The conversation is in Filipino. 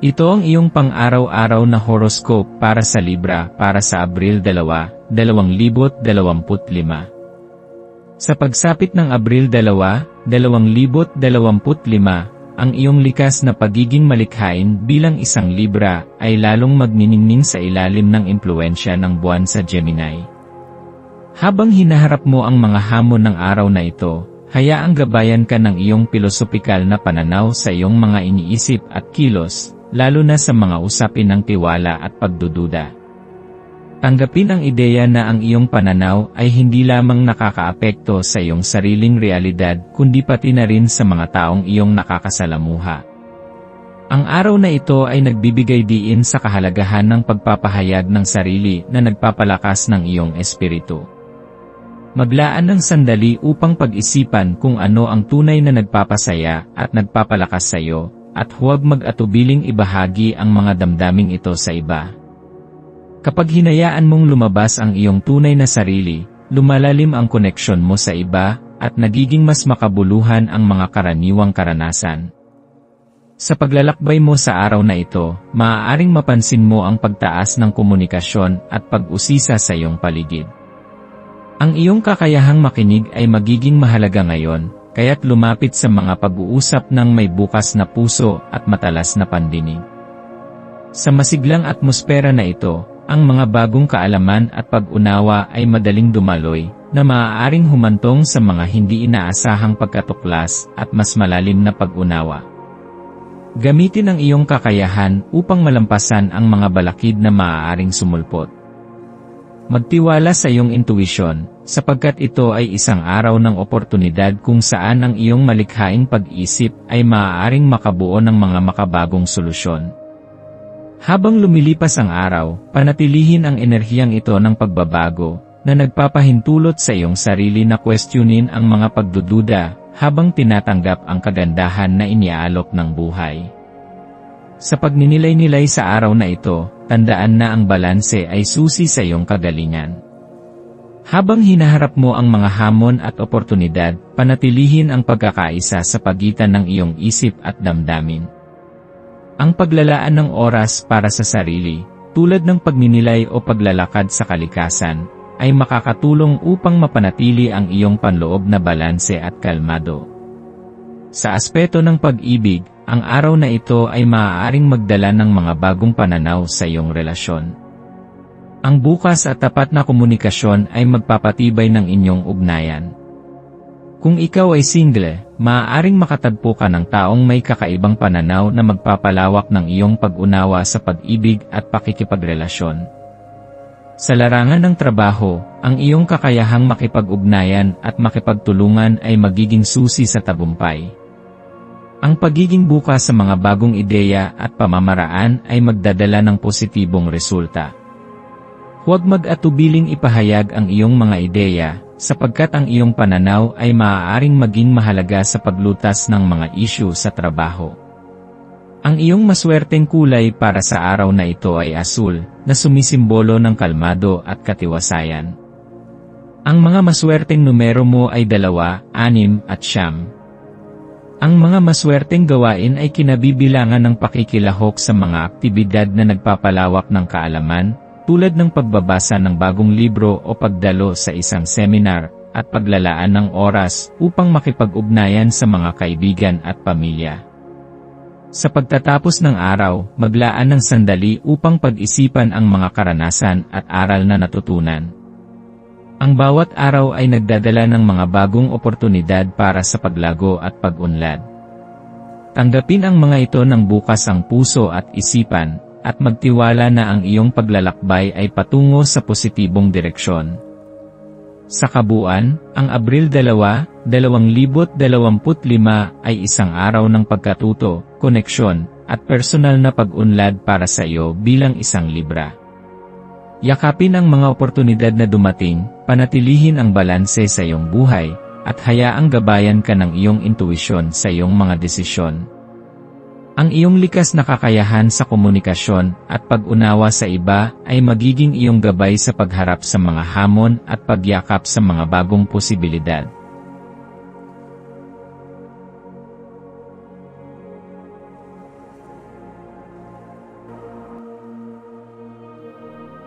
Ito ang iyong pang-araw-araw na horoscope para sa Libra para sa Abril 2, 2025. Sa pagsapit ng Abril 2, 2025, ang iyong likas na pagiging malikhain bilang isang Libra ay lalong magniningning sa ilalim ng impluensya ng buwan sa Gemini. Habang hinaharap mo ang mga hamon ng araw na ito, hayaang gabayan ka ng iyong pilosopikal na pananaw sa iyong mga iniisip at kilos, lalo na sa mga usapin ng tiwala at pagdududa. Tanggapin ang ideya na ang iyong pananaw ay hindi lamang nakakaapekto sa iyong sariling realidad kundi pati na rin sa mga taong iyong nakakasalamuha. Ang araw na ito ay nagbibigay diin sa kahalagahan ng pagpapahayag ng sarili na nagpapalakas ng iyong espiritu. Maglaan ng sandali upang pag-isipan kung ano ang tunay na nagpapasaya at nagpapalakas sa iyo, at huwag mag-atubiling ibahagi ang mga damdaming ito sa iba. Kapag hinayaan mong lumabas ang iyong tunay na sarili, lumalalim ang koneksyon mo sa iba, at nagiging mas makabuluhan ang mga karaniwang karanasan. Sa paglalakbay mo sa araw na ito, maaaring mapansin mo ang pagtaas ng komunikasyon at pag-usisa sa iyong paligid. Ang iyong kakayahang makinig ay magiging mahalaga ngayon, kaya't lumapit sa mga pag-uusap ng may bukas na puso at matalas na pandinig. Sa masiglang atmosfera na ito, ang mga bagong kaalaman at pag-unawa ay madaling dumaloy, na maaaring humantong sa mga hindi inaasahang pagkatuklas at mas malalim na pag-unawa. Gamitin ang iyong kakayahan upang malampasan ang mga balakid na maaaring sumulpot. Magtiwala sa iyong intuisyon, sapagkat ito ay isang araw ng oportunidad kung saan ang iyong malikhaing pag-isip ay maaaring makabuo ng mga makabagong solusyon. Habang lumilipas ang araw, panatilihin ang enerhiyang ito ng pagbabago, na nagpapahintulot sa iyong sarili na questionin ang mga pagdududa, habang tinatanggap ang kagandahan na iniaalok ng buhay. Sa pagninilay-nilay sa araw na ito, tandaan na ang balanse ay susi sa iyong kagalingan. Habang hinaharap mo ang mga hamon at oportunidad, panatilihin ang pagkakaisa sa pagitan ng iyong isip at damdamin. Ang paglalaan ng oras para sa sarili, tulad ng pagninilay o paglalakad sa kalikasan, ay makakatulong upang mapanatili ang iyong panloob na balanse at kalmado. Sa aspeto ng pag-ibig, ang araw na ito ay maaaring magdala ng mga bagong pananaw sa iyong relasyon. Ang bukas at tapat na komunikasyon ay magpapatibay ng inyong ugnayan. Kung ikaw ay single, maaaring makatagpo ka ng taong may kakaibang pananaw na magpapalawak ng iyong pag-unawa sa pag-ibig at pakikipagrelasyon. Sa larangan ng trabaho, ang iyong kakayahang makipag-ugnayan at makipagtulungan ay magiging susi sa tagumpay. Ang pagiging bukas sa mga bagong ideya at pamamaraan ay magdadala ng positibong resulta. Huwag mag-atubiling ipahayag ang iyong mga ideya, sapagkat ang iyong pananaw ay maaaring maging mahalaga sa paglutas ng mga isyu sa trabaho. Ang iyong maswerteng kulay para sa araw na ito ay asul, na sumisimbolo ng kalmado at katiwasayan. Ang mga maswerteng numero mo ay dalawa, anim, at siyam. Ang mga maswerteng gawain ay kinabibilangan ng pakikilahok sa mga aktibidad na nagpapalawak ng kaalaman, tulad ng pagbabasa ng bagong libro o pagdalo sa isang seminar, at paglalaan ng oras upang makipag-ugnayan sa mga kaibigan at pamilya. Sa pagtatapos ng araw, maglaan ng sandali upang pag-isipan ang mga karanasan at aral na natutunan. Ang bawat araw ay nagdadala ng mga bagong oportunidad para sa paglago at pag-unlad. Tanggapin ang mga ito ng bukas ang puso at isipan, at magtiwala na ang iyong paglalakbay ay patungo sa positibong direksyon. Sa kabuuan, ang Abril 2, 2025 ay isang araw ng pagkatuto, koneksyon, at personal na pag-unlad para sa iyo bilang isang Libra. Yakapin ang mga oportunidad na dumating, panatilihin ang balanse sa iyong buhay, at hayaang gabayan ka ng iyong intuisyon sa iyong mga desisyon. Ang iyong likas na kakayahan sa komunikasyon at pag-unawa sa iba ay magiging iyong gabay sa pagharap sa mga hamon at pagyakap sa mga bagong posibilidad.